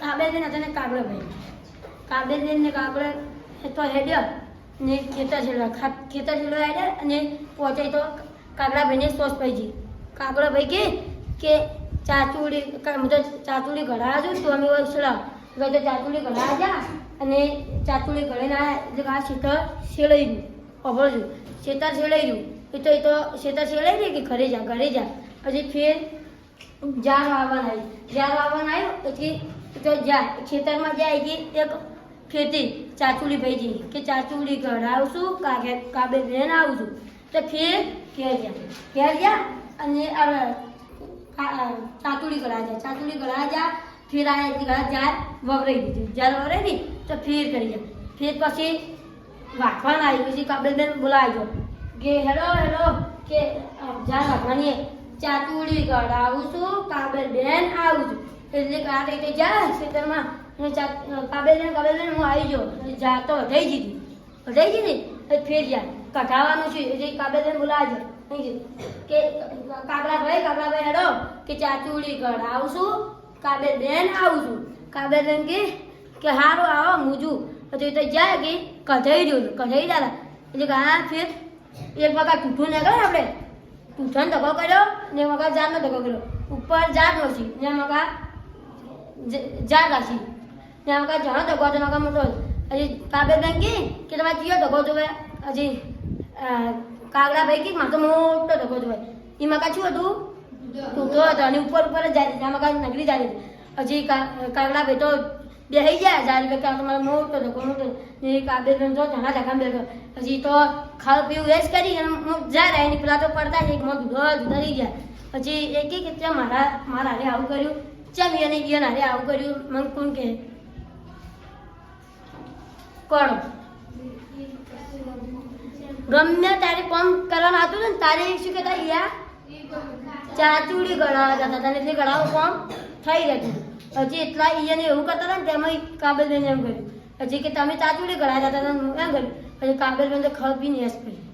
કાબેલબેન હતા ને કાગડાભાઈ કાબેલબેન ને કાગળ એ તો હેડ્યો ને ખેતર ખા- ખેતર છેડવા હેડ્યા અને પહોંચે તો કાગડાભાઈને સોસ પડી કાગડાભાઈ કે કે ચાચુડી તો ચાચુડી ઘડા છું તો અમે છેડાવ તો ચાચુડી ઘડા જા અને ચાચુડી ઘડે ના એટલે આ શીતળ છેડાઈ ગયું. છું? શેતર છેડાઈ ગયું. એ તો એ તો શેતર છેડાઈ ગઈ કે ઘરે જા ઘરે જા. પછી ફેર જાર વાવવાના આવી જાર વાવવાના આવ્યું પછી તો જા ખેતરમાં જાય કે એક ખેતી ચાચુડી ભાઈજી કે ચાચુડી ઘડાવશું કાગે, કાબે બેન આવશું તો ફેર ઘેર ગયા ઘેર ગયા અને ચાતુડી ગળા જાય. ચાતુડી ગળા જા ફેર આયા ગળા જાર વવરાઈ દીધી. જાર વવરાઈ દી તો ફેર કરી ગયા ફેર પછી વાંકવાના આવી પછી કાબેલબેન ગયો કે હેલો હેલો કે જાર વાંખવાની હે. ગઢ આવું છું કાબેલબેન આવું છું. એટલે આ રીતે જા ખેતરમાં કાબેલ ચા- કાબેલ બેન હું આવી ગયો. જાતો થઈ જીધી થઈ જીધી ફેર જાય કઢાવાનું છે. એટલે કાબેલબેન બોલાવજો નહીં જીધી. કે કાગડાભાઈ કાગડાભાઈ હેડો. કે ચાતુડી ગઢ આવું છું કાબેલબેન આવું છું. કાબેલબેન કે કે હારું આવો મુજું પછી તો જાય કે કઢાઈ જોયું કઢાઈ દાદા એટલે હા ફેર એક વખત તૂટું ના કરે આપણે. ટૂઠાનો ધક્કો કર્યો ને મગા જારનો ધક્કો કર્યો. ઉપર જાર નોસી ને મગા જાર રાખી. ને મગા જણો ધક્કો હતો મગા મોટો હજી કાબે કે કે તમારે કયો ધક્કો જોવે? હજી કાગડા ભાઈ કે મારે તો મોટો ધક્કો જોવે? એમાં મગા શું હતું? તૂટો હતો અને ઉપર ઉપર જ જાય મગા નગરી જાય હજી કાગડા ભાઈ તો બેસી જાય જાય એટલે કાં તમારે મોટો ધક્કો મોટો ને ત્રણ જો ઘણા ધક્કા બેઠો પછી તો ખાવ પીવું એ જ કરી અને હું જાય એની પેલા તો પડતા એક મોત ગજ ધરી ગયા. પછી એ કે કે ચમ મારા મારા હારે આવું કર્યું. ચમ એને ઈયન હારે આવું કર્યું. મને કોણ કે કોણ? ગમે તારે કોમ કરવાનું હતું ને તારે શું કહેતા યા ચાચુડી ગળાવા જતા હતા ને એટલે ગળાવો કોમ થઈ રહેતું પછી એટલા ઈયને એવું કરતા હતા ને તેમાં કાબેલબેન એમ કર્યું. હજી કે તમે ચાચુડી ગળા જતા હતા એમ કર્યું. પછી કાબેલબેન તો ખબર બી નહીં કરી